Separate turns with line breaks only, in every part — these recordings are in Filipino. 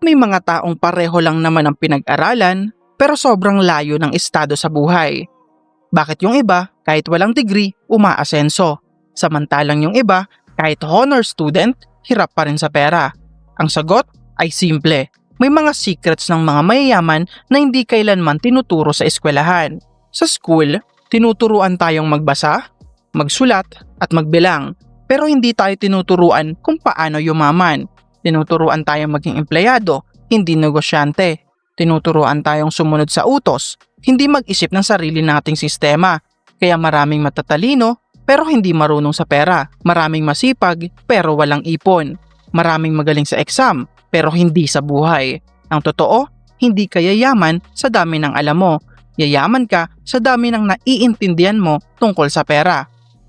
Bakit may mga taong pareho lang naman ang pinag-aralan pero sobrang layo ng estado sa buhay? Bakit yung iba, kahit walang degree, umaasenso? Samantalang yung iba, kahit honor student, hirap pa rin sa pera. Ang sagot ay simple. May mga secrets ng mga mayayaman na hindi kailanman tinuturo sa eskwelahan. Sa school, tinuturuan tayong magbasa, magsulat, at magbilang. Pero hindi tayo tinuturuan kung paano yumaman. Tinuturuan tayong maging empleyado, hindi negosyante. Tinuturuan tayong sumunod sa utos, hindi mag-isip ng sarili nating sistema. Kaya maraming matatalino pero hindi marunong sa pera. Maraming masipag pero walang ipon. Maraming magaling sa exam pero hindi sa buhay. Ang totoo, hindi ka yayaman sa dami ng alam mo. Yayaman ka sa dami ng naiintindihan mo tungkol sa pera.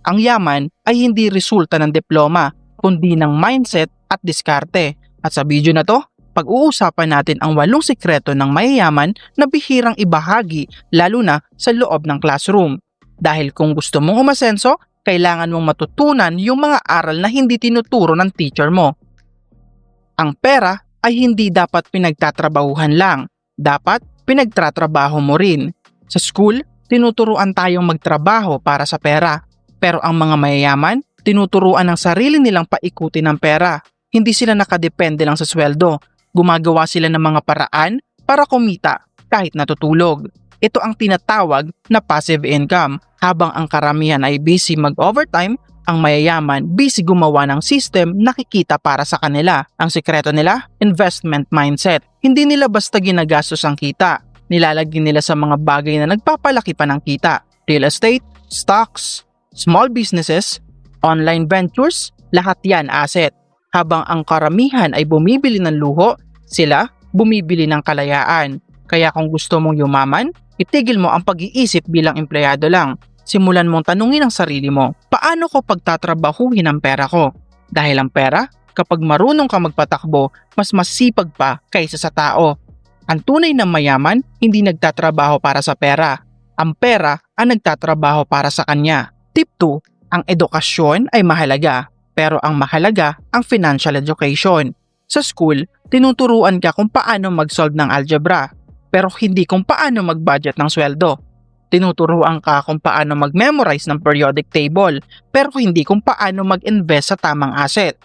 Ang yaman ay hindi resulta ng diploma, kundi ng mindset at diskarte. At sa video na to, pag-uusapan natin ang walong sikreto ng mayayaman na bihirang ibahagi lalo na sa loob ng classroom. Dahil kung gusto mong umasenso, kailangan mong matutunan yung mga aral na hindi tinuturo ng teacher mo. Ang pera ay hindi dapat pinagtatrabahuhan lang, dapat pinagtatrabaho mo rin. Sa school, tinuturuan tayong magtrabaho para sa pera. Pero ang mga mayayaman, tinuturuan ng sarili nilang paikutin ng pera. Hindi sila nakadepende lang sa sweldo. Gumagawa sila ng mga paraan para kumita kahit natutulog. Ito ang tinatawag na passive income. Habang ang karamihan ay busy mag-overtime, ang mayayaman busy gumawa ng system na kikita para sa kanila. Ang sekreto nila, investment mindset. Hindi nila basta ginagastos ang kita. Nilalagyan nila sa mga bagay na nagpapalaki pa ng kita. Real estate, stocks, small businesses, online ventures, lahat yan asset. Habang ang karamihan ay bumibili ng luho, sila bumibili ng kalayaan. Kaya kung gusto mong yumaman, itigil mo ang pag-iisip bilang empleyado lang. Simulan mong tanungin ang sarili mo, paano ko pagtatrabahuhin ang pera ko? Dahil ang pera, kapag marunong ka magpatakbo, mas masipag pa kaysa sa tao. Ang tunay na mayaman, hindi nagtatrabaho para sa pera. Ang pera ang nagtatrabaho para sa kanya. Tip 2, ang edukasyon ay mahalaga, pero ang mahalaga ang financial education. Sa school, tinuturuan ka kung paano mag-solve ng algebra, pero hindi kung paano mag-budget ng sweldo. Tinuturuan ka kung paano mag-memorize ng periodic table, pero hindi kung paano mag-invest sa tamang asset.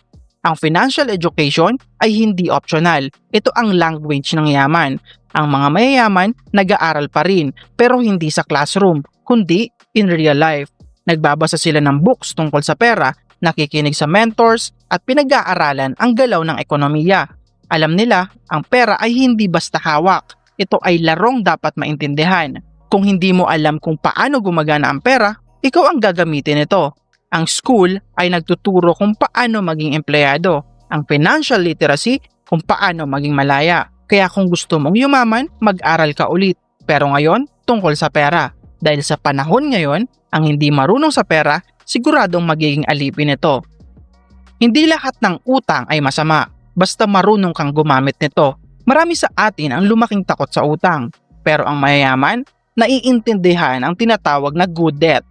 Ang financial education ay hindi optional. Ito ang language ng yaman. Ang mga mayayaman nag-aaral pa rin, pero hindi sa classroom, kundi in real life. Nagbabasa sila ng books tungkol sa pera, nakikinig sa mentors, at pinag-aaralan ang galaw ng ekonomiya. Alam nila, ang pera ay hindi basta hawak. Ito ay larong dapat maintindihan. Kung hindi mo alam kung paano gumagana ang pera, ikaw ang gagamitin nito. Ang school ay nagtuturo kung paano maging empleyado. Ang financial literacy kung paano maging malaya. Kaya kung gusto mong yumaman, mag-aral ka ulit. Pero ngayon, tungkol sa pera. Dahil sa panahon ngayon, ang hindi marunong sa pera, siguradong magiging alipin ito. Hindi lahat ng utang ay masama, basta marunong kang gumamit nito. Marami sa atin ang lumaking takot sa utang, pero ang mayayaman, naiintindihan ang tinatawag na good debt.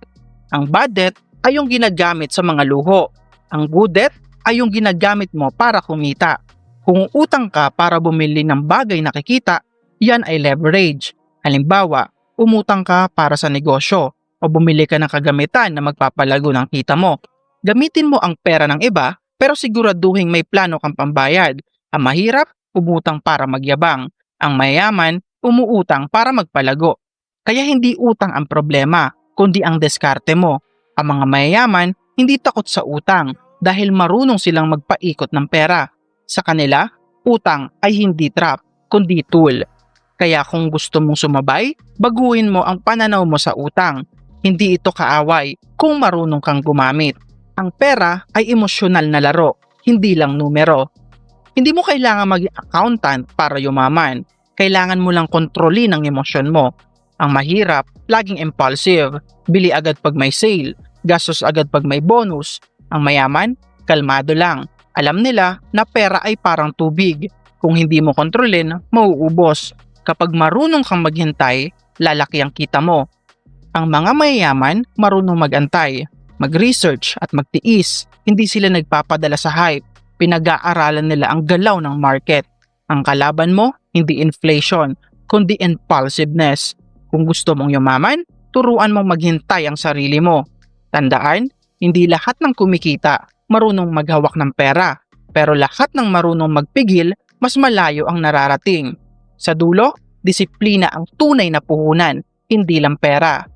Ang bad debt ay yung ginagamit sa mga luho. Ang good debt ay yung ginagamit mo para kumita. Kung utang ka para bumili ng bagay na kikita, yan ay leverage. Halimbawa, umutang ka para sa negosyo o bumili ka ng kagamitan na magpapalago ng kita mo. Gamitin mo ang pera ng iba pero siguraduhin may plano kang pambayad. Ang mahirap, umutang para magyabang. Ang mayaman, umuutang para magpalago. Kaya hindi utang ang problema, kundi ang diskarte mo. Ang mga mayayaman hindi takot sa utang dahil marunong silang magpaikot ng pera. Sa kanila, utang ay hindi trap, kundi tool. Kaya kung gusto mong sumabay, baguhin mo ang pananaw mo sa utang. Hindi ito kaaway kung marunong kang gumamit. Ang pera ay emosyonal na laro, hindi lang numero. Hindi mo kailangan maging accountant para yumaman. Kailangan mo lang kontrolin ang emosyon mo ang mahirap, laging impulsive, bili agad pag may sale, gastos agad pag may bonus. Ang mayaman, kalmado lang. Alam nila na pera ay parang tubig. Kung hindi mo kontrolin, mauubos. Kapag marunong kang maghintay, lalaki ang kita mo. Ang mga mayayaman, marunong magantay, mag-research at magtiis. Hindi sila nagpapadala sa hype. Pinag-aaralan nila ang galaw ng market. Ang kalaban mo, hindi inflation, kundi impulsiveness. Kung gusto mong yumaman, turuan mong maghintay ang sarili mo. Tandaan, hindi lahat ng kumikita marunong maghawak ng pera, pero lahat ng marunong magpigil, mas malayo ang nararating. Sa dulo, disiplina ang tunay na puhunan, hindi lang pera.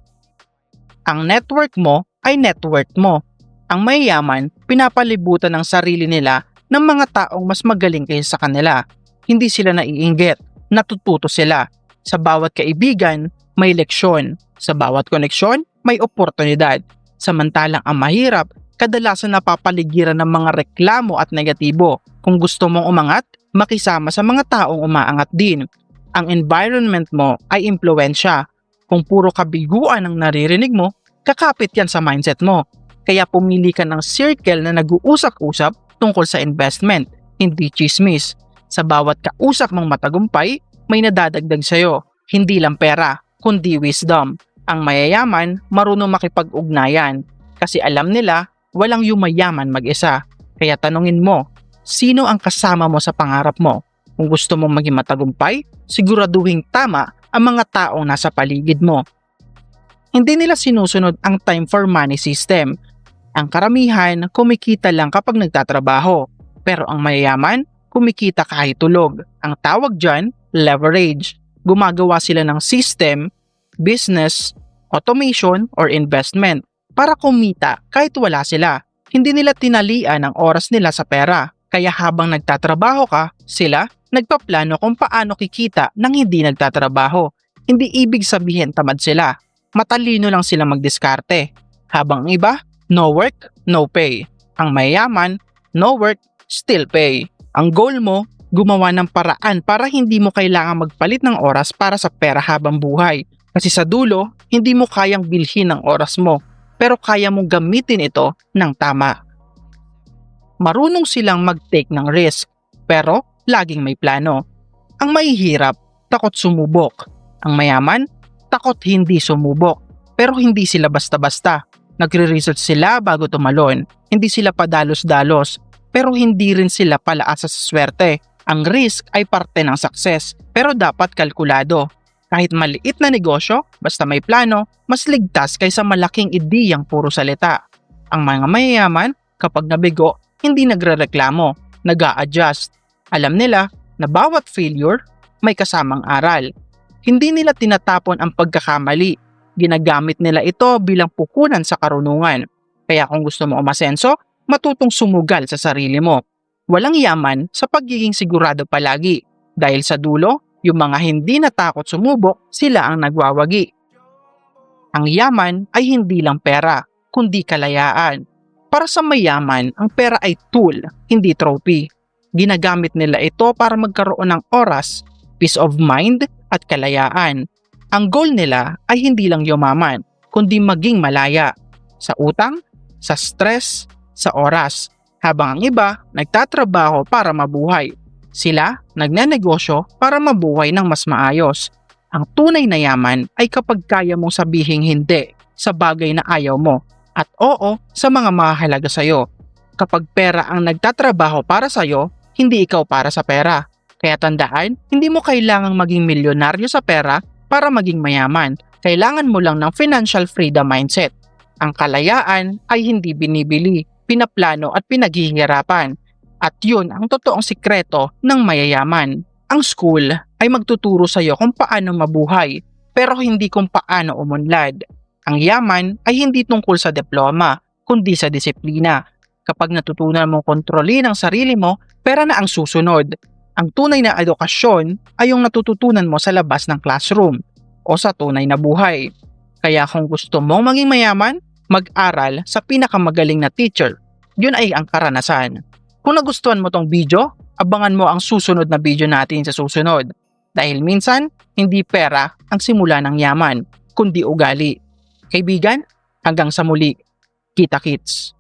Ang network mo ay network mo. Ang mayayaman, pinapalibutan ng sarili nila ng mga taong mas magaling kaysa sa kanila. Hindi sila naiinggit, natututo sila. Sa bawat kaibigan, may leksyon. Sa bawat koneksyon, may oportunidad. Samantalang ang mahirap, kadalasan napapaligiran ng mga reklamo at negatibo. Kung gusto mong umangat, makisama sa mga taong umaangat din. Ang environment mo ay impluensya. Kung puro kabiguan ang naririnig mo, kakapit yan sa mindset mo. Kaya pumili ka ng circle na nag-uusap-usap tungkol sa investment, hindi chismis. Sa bawat kausap mong matagumpay, may nadadagdag sa'yo. Hindi lang pera, kundi wisdom. Ang mayayaman, marunong makipag-ugnayan. Kasi alam nila, walang yumayaman mag-isa. Kaya tanungin mo, sino ang kasama mo sa pangarap mo? Kung gusto mong maging matagumpay, siguraduhin tama ang mga taong nasa paligid mo. Hindi nila sinusunod ang time for money system. Ang karamihan, kumikita lang kapag nagtatrabaho. Pero ang mayayaman, kumikita kahit tulog. Ang tawag dyan, leverage. Gumagawa sila ng system, business, automation, or investment para kumita kahit wala sila. Hindi nila tinalian ang oras nila sa pera. Kaya habang nagtatrabaho ka, sila nagpaplano kung paano kikita nang hindi nagtatrabaho. Hindi ibig sabihin tamad sila. Matalino lang sila magdiskarte. Habang ang iba, no work, no pay. Ang mayayaman, no work, still pay. Ang goal mo, gumawa ng paraan para hindi mo kailangan magpalit ng oras para sa pera habang buhay. Kasi sa dulo, hindi mo kayang bilhin ang oras mo, pero kaya mong gamitin ito ng tama. Marunong silang mag-take ng risk, pero laging may plano. Ang mahihirap, takot sumubok. Ang mayaman, takot hindi sumubok. Pero hindi sila basta-basta. Nagre-research sila bago tumalon. Hindi sila padalos-dalos. Pero hindi rin sila palaasa sa swerte. Ang risk ay parte ng success, pero dapat kalkulado. Kahit maliit na negosyo, basta may plano, mas ligtas kaysa malaking ideyang puro salita. Ang mga mayayaman, kapag nabigo, hindi nagrereklamo, nag adjust Alam nila na bawat failure may kasamang aral. Hindi nila tinatapon ang pagkakamali. Ginagamit nila ito bilang pukunan sa karunungan. Kaya kung gusto mo umasenso, matutong sumugal sa sarili mo. Walang yaman sa pagiging sigurado palagi. Dahil sa dulo, yung mga hindi natakot sumubok, sila ang nagwawagi. Ang yaman ay hindi lang pera, kundi kalayaan. Para sa mayaman, ang pera ay tool, hindi trophy. Ginagamit nila ito para magkaroon ng oras, peace of mind at kalayaan. Ang goal nila ay hindi lang yumaman, kundi maging malaya. Sa utang, sa stress, sa oras. Habang ang iba, nagtatrabaho para mabuhay. Sila, nagnenegosyo para mabuhay ng mas maayos. Ang tunay na yaman ay kapag kaya mong sabihing hindi sa bagay na ayaw mo at oo sa mga mahalaga sa'yo. Kapag pera ang nagtatrabaho para sa'yo, hindi ikaw para sa pera. Kaya tandaan, hindi mo kailangang maging milyonaryo sa pera para maging mayaman. Kailangan mo lang ng financial freedom mindset. Ang kalayaan ay hindi binibili, pinaplano at pinaghihirapan. At yun ang totoong sikreto ng mayayaman. Ang school ay magtuturo sa iyo kung paano mabuhay, pero hindi kung paano umunlad. Ang yaman ay hindi tungkol sa diploma, kundi sa disiplina. Kapag natutunan mong kontrolin ang sarili mo, pera na ang susunod. Ang tunay na edukasyon ay yung natututunan mo sa labas ng classroom o sa tunay na buhay. Kaya kung gusto mong maging mayaman, mag-aral sa pinakamagaling na teacher. Yun ay ang karanasan. Kung nagustuhan mo tong video, abangan mo ang susunod na video natin sa susunod. Dahil minsan, hindi pera ang simula ng yaman, kundi ugali. Kaibigan, hanggang sa muli. Kita kits.